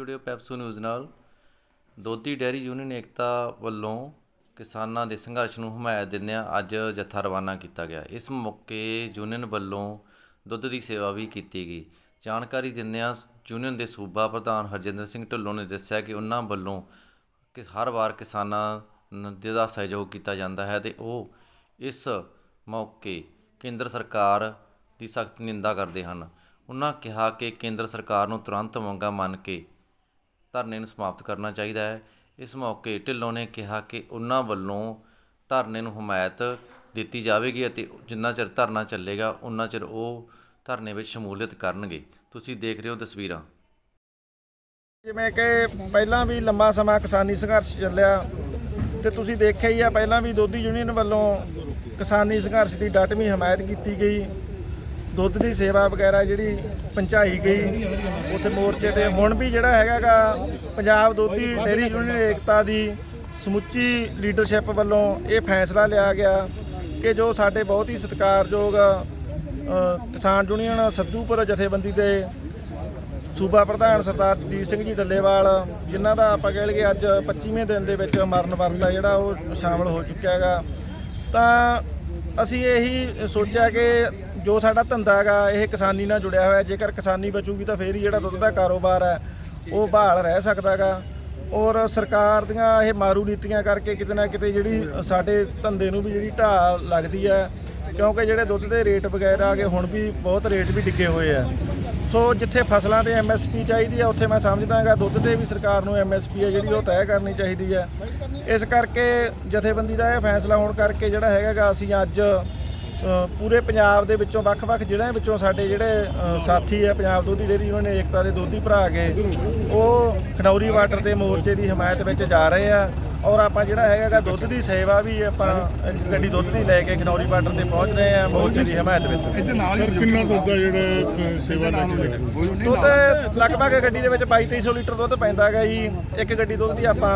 ਰਹੇ ਹੋ ਪੈਪਸੂ ਨਿਊਜ਼ ਨਾਲ। ਦੋਦੀ ਡੈਰੀ ਯੂਨੀਅਨ ਏਕਤਾ ਵੱਲੋਂ ਕਿਸਾਨਾਂ ਦੇ ਸੰਘਰਸ਼ ਨੂੰ ਹਮਾਇਤ ਦਿੰਦਿਆਂ ਅੱਜ ਜਥਾ ਰਵਾਨਾ ਕੀਤਾ ਗਿਆ। ਇਸ ਮੌਕੇ ਯੂਨੀਅਨ ਵੱਲੋਂ ਦੁੱਧ ਦੀ ਸੇਵਾ ਵੀ ਕੀਤੀ ਗਈ। ਜਾਣਕਾਰੀ ਦਿੰਦਿਆਂ ਯੂਨੀਅਨ ਦੇ ਸੂਬਾ ਪ੍ਰਧਾਨ ਹਰਜਿੰਦਰ ਸਿੰਘ ਢਿੱਲੋਂ ਨੇ ਦੱਸਿਆ ਕਿ ਉਹਨਾਂ ਵੱਲੋਂ ਕਿ ਹਰ ਵਾਰ ਕਿਸਾਨਾਂ ਨ- ਦਾ ਸਹਿਯੋਗ ਕੀਤਾ ਜਾਂਦਾ ਹੈ ਤੇ ਉਹ ਇਸ ਮੌਕੇ ਕੇਂਦਰ ਸਰਕਾਰ ਦੀ ਸਖਤ ਨਿੰਦਾ ਕਰਦੇ ਹਨ। ਉਹਨਾਂ ਕਿਹਾ ਕਿ ਕੇਂਦਰ ਸਰਕਾਰ ਨੂੰ ਤੁਰੰਤ ਮੰਗਾਂ ਮੰਨ ਕੇ ਧਰਨੇ ਨੂੰ ਸਮਾਪਤ ਕਰਨਾ ਚਾਹੀਦਾ ਹੈ। ਇਸ ਮੌਕੇ ਢਿੱਲੋਂ ਨੇ ਕਿਹਾ ਕਿ ਉਹਨਾਂ ਵੱਲੋਂ ਧਰਨੇ ਨੂੰ ਹਮਾਇਤ ਦਿੱਤੀ ਜਾਵੇਗੀ ਅਤੇ ਜਿੰਨਾ ਚਿਰ ਧਰਨਾ ਚੱਲੇਗਾ ਉਨਾ ਚਿਰ ਉਹ ਧਰਨੇ ਵਿੱਚ ਸ਼ਮੂਲੀਅਤ ਕਰਨਗੇ। ਤੁਸੀਂ ਦੇਖ ਰਹੇ ਹੋ ਤਸਵੀਰਾਂ। ਜਿਵੇਂ ਕਿ ਪਹਿਲਾਂ ਵੀ ਲੰਮਾ ਸਮਾਂ ਕਿਸਾਨੀ ਸੰਘਰਸ਼ ਚੱਲਿਆ ਤੇ ਤੁਸੀਂ ਦੇਖਿਆ ਹੀ ਆ, ਪਹਿਲਾਂ ਵੀ ਦੋਧੀ ਯੂਨੀਅਨ ਵੱਲੋਂ ਕਿਸਾਨੀ ਸੰਘਰਸ਼ ਦੀ ਡਟਵੀਂ ਹਮਾਇਤ ਕੀਤੀ ਗਈ। ਦੁੱਧ ਦੀ ਸੇਵਾ ਵਗੈਰਾ ਜਿਹੜੀ ਪਹੁੰਚਾਈ ਗਈ, ਉੱਥੇ ਮੋਰਚੇ ਤੇ ਹੁਣ ਵੀ ਜਿਹੜਾ ਹੈਗਾਗਾ ਪੰਜਾਬ ਦੋਧੀ ਡੇਰੀ ਯੂਨੀਅਨ ਏਕਤਾ ਦੀ ਸਮੁੱਚੀ ਲੀਡਰਸ਼ਿਪ ਵੱਲੋਂ ਇਹ ਫੈਸਲਾ ਲਿਆ ਗਿਆ ਕਿ ਜੋ ਸਾਡੇ ਬਹੁਤ ਹੀ ਸਤਿਕਾਰਯੋਗ ਕਿਸਾਨ ਯੂਨੀਅਨ ਸੱਦੂਪੁਰ ਜਥੇਬੰਦੀ ਦੇ ਸੂਬਾ ਪ੍ਰਧਾਨ ਸਰਦਾਰ ਜਗਜੀਤ ਸਿੰਘ ਜੀ ਡੱਲੇਵਾਲ, ਜਿਨ੍ਹਾਂ ਦਾ ਆਪਾਂ ਕਹਿ ਲਈਏ ਅੱਜ 25ਵੇਂ ਦਿਨ ਦੇ ਵਿੱਚ ਮਰਨ ਵਰਤ ਆ ਜਿਹੜਾ ਉਹ ਸ਼ਾਮਲ ਹੋ ਚੁੱਕਿਆ ਹੈਗਾ। ਤਾਂ ਅਸੀਂ ਇਹੀ ਸੋਚਿਆ ਕਿ ਜੋ ਸਾਡਾ ਧੰਦਾ ਹੈਗਾ, ਇਹ ਕਿਸਾਨੀ ਨਾਲ ਜੁੜਿਆ ਹੋਇਆ, ਜੇਕਰ ਕਿਸਾਨੀ ਬਚੂਗੀ ਤਾਂ ਫੇਰ ਹੀ ਜਿਹੜਾ ਦੁੱਧ ਦਾ ਕਾਰੋਬਾਰ ਹੈ, ਉਹ ਬਹਾਲ ਰਹਿ ਸਕਦਾ ਹੈਗਾ। ਔਰ ਸਰਕਾਰ ਦੀਆਂ ਇਹ ਮਾਰੂ ਨੀਤੀਆਂ ਕਰਕੇ ਕਿਤੇ ਨਾ ਕਿਤੇ ਜਿਹੜੀ ਸਾਡੇ ਧੰਦੇ ਨੂੰ ਵੀ ਜਿਹੜੀ ਢਾਹ ਲੱਗਦੀ ਹੈ, ਕਿਉਂਕਿ ਜਿਹੜੇ ਦੁੱਧ ਦੇ ਰੇਟ ਵਗੈਰਾ ਆਗੇ ਹੁਣ ਵੀ ਬਹੁਤ ਰੇਟ ਵੀ ਡਿੱਗੇ ਹੋਏ ਆ। ਸੋ ਜਿੱਥੇ ਫਸਲਾਂ ਤੇ ਐਮਐਸਪੀ ਚਾਹੀਦੀ ਹੈ ਉੱਥੇ ਮੈਂ ਸਮਝਦਾ ਹਾਂ ਦੁੱਧ ਤੇ ਵੀ ਸਰਕਾਰ ਨੂੰ ਐਮਐਸਪੀ ਹੈ ਜਿਹੜੀ, ਉਹ ਤੈਅ ਕਰਨੀ ਚਾਹੀਦੀ ਹੈ ਇਸ ਕਰਕੇ ਜਥੇਬੰਦੀ ਦਾ ਇਹ ਫੈਸਲਾ ਹੋਣ ਕਰਕੇ ਜਿਹੜਾ ਹੈਗਾਗਾ, ਅਸੀਂ ਅੱਜ ਪੂਰੇ ਪੰਜਾਬ ਦੇ ਵਿੱਚੋਂ, ਵੱਖ-ਵੱਖ ਜ਼ਿਲ੍ਹਿਆਂ ਵਿੱਚੋਂ ਸਾਡੇ ਜਿਹੜੇ ਸਾਥੀ ਆ, ਪੰਜਾਬ ਦੁੱਧੀ ਡੇਅਰੀ ਯੂਨੀਅਨ ਏਕਤਾ ਦੇ ਦੋਧੀ ਭਰਾ ਕੇ, ਉਹ ਖਨੌਰੀ ਵਾਟਰ ਦੇ ਮੋਰਚੇ ਦੀ ਹਮਾਇਤ ਵਿੱਚ ਜਾ ਰਹੇ ਆ। ਔਰ ਆਪਾਂ ਜਿਹੜਾ ਹੈਗਾਗਾ ਦੁੱਧ ਦੀ ਸੇਵਾ ਵੀ ਆਪਾਂ ਗੱਡੀ ਦੁੱਧ ਦੀ ਲੈ ਕੇ ਖਨੌਰੀ ਵਾਟਰ ਤੇ ਪਹੁੰਚ ਰਹੇ ਆ ਮੋਰਚੇ ਦੀ ਹਮਾਇਤ ਵਿੱਚ। ਸਰ ਕਿੰਨਾ ਦੁੱਧ ਆ ਜਿਹੜਾ ਸੇਵਾ ਲੈ ਕੇ ਹੋ? ਦੁੱਧ ਲਗਭਗ ਗੱਡੀ ਦੇ ਵਿੱਚ 2200 ਲੀਟਰ ਦੁੱਧ ਪੈਂਦਾ ਹੈਗਾ ਜੀ। ਇੱਕ ਗੱਡੀ ਦੁੱਧ ਦੀ ਆਪਾਂ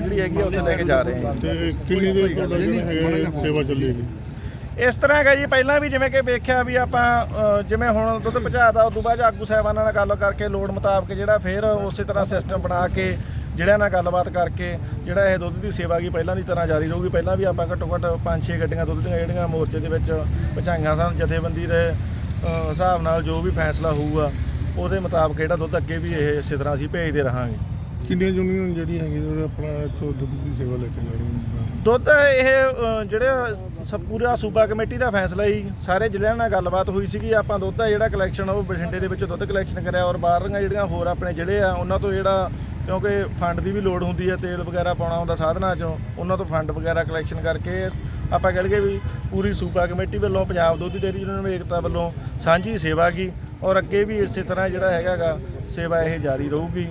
ਜਿਹੜੀ ਹੈਗੀ ਆ ਉੱਥੇ ਲੈ ਕੇ ਜਾ ਰਹੇ ਹਾਂ। ਤੇ ਕਿੰਨੀ ਦੇਰ ਤੁਹਾਡਾ ਜਿਹੜਾ ਹੈਗਾ ਸੇਵਾ ਚੱਲੇਗੀ ਇਸ ਤਰ੍ਹਾਂ ਹੈਗਾ ਜੀ ਪਹਿਲਾਂ ਵੀ ਜਿਵੇਂ ਕਿ ਵੇਖਿਆ ਵੀ ਆਪਾਂ ਜਿਵੇਂ ਹੁਣ ਦੁੱਧ ਪਹੁੰਚਾਦਾ ਉਦੋਂ ਬਾਅਦ ਆਗੂ ਸਾਹਿਬਾਨਾਂ ਨਾਲ ਗੱਲ ਕਰਕੇ ਲੋੜ ਮੁਤਾਬਕ ਜਿਹੜਾ ਫੇਰ ਉਸੇ ਤਰ੍ਹਾਂ ਸਿਸਟਮ ਬਣਾ ਕੇ ਜਿਹੜਿਆਂ ਨਾਲ ਗੱਲਬਾਤ ਕਰਕੇ ਜਿਹੜਾ ਇਹ ਦੁੱਧ ਦੀ ਸੇਵਾ ਕੀ ਪਹਿਲਾਂ ਦੀ ਤਰ੍ਹਾਂ ਜਾਰੀ ਰਹੂਗੀ ਪਹਿਲਾਂ ਵੀ ਆਪਾਂ ਘੱਟੋ ਘੱਟ 5-6 ਗੱਡੀਆਂ ਦੁੱਧ ਦੀਆਂ ਜਿਹੜੀਆਂ ਮੋਰਚੇ ਦੇ ਵਿੱਚ ਪਹੁੰਚਾਈਆਂ ਸਨ ਜਥੇਬੰਦੀ ਦੇ ਹਿਸਾਬ ਨਾਲ ਜੋ ਵੀ ਫੈਸਲਾ ਹੋਊਗਾ ਉਹਦੇ ਮੁਤਾਬਕ ਜਿਹੜਾ ਦੁੱਧ ਅੱਗੇ ਵੀ ਇਹ ਇਸੇ ਤਰ੍ਹਾਂ ਅਸੀਂ ਭੇਜਦੇ ਰਹਾਂਗੇ। ਕਿੰਨੀਆਂ ਯੂਨੀਅਨ ਜਿਹੜੀਆਂ ਹੈਗੀਆਂ ਜਿਹੜੇ ਆਪਣਾ ਇੱਥੋਂ ਦੁੱਧ ਦੀ ਸੇਵਾ ਲੈ ਕੇ ਜਾ ਰਹੀਆਂ ਦੁੱਧ ਇਹ ਜਿਹੜੇ ਸਭ ਪੂਰਾ ਸੂਬਾ ਕਮੇਟੀ ਦਾ ਫੈਸਲਾ ਹੀ ਸਾਰੇ ਜ਼ਿਲ੍ਹਿਆਂ ਨਾਲ ਗੱਲਬਾਤ ਹੋਈ ਸੀਗੀ ਆਪਾਂ ਦੁੱਧ ਦਾ ਜਿਹੜਾ ਕਲੈਕਸ਼ਨ ਉਹ ਬਠਿੰਡੇ ਦੇ ਵਿੱਚੋਂ ਦੁੱਧ ਕਲੈਕਸ਼ਨ ਕਰਿਆ ਔਰ ਬਾਹਰਲੀਆਂ ਜਿਹੜੀਆਂ ਹੋਰ ਆਪਣੇ ਜ਼ਿਲ੍ਹੇ ਆ ਉਹਨਾਂ ਤੋਂ ਜਿਹੜਾ ਕਿਉਂਕਿ ਫੰਡ ਦੀ ਵੀ ਲੋੜ ਹੁੰਦੀ ਹੈ, ਤੇਲ ਵਗੈਰਾ ਪਾਉਣਾ ਹੁੰਦਾ ਸਾਧਨਾਂ 'ਚੋਂ, ਉਹਨਾਂ ਤੋਂ ਫੰਡ ਵਗੈਰਾ ਕਲੈਕਸ਼ਨ ਕਰਕੇ ਆਪਾਂ ਕਹਿ ਲਈਏ ਵੀ ਪੂਰੀ ਸੂਬਾ ਕਮੇਟੀ ਵੱਲੋਂ, ਪੰਜਾਬ ਦੁੱਧ ਡੇਅਰੀ ਯੂਨੀਅਨ ਏਕਤਾ ਵੱਲੋਂ ਸਾਂਝੀ ਸੇਵਾ ਕੀ ਔਰ ਅੱਗੇ ਵੀ ਇਸੇ ਤਰ੍ਹਾਂ ਜਿਹੜਾ ਹੈਗਾਗਾ ਸੇਵਾ ਇਹ ਜਾਰੀ ਰਹੂਗੀ।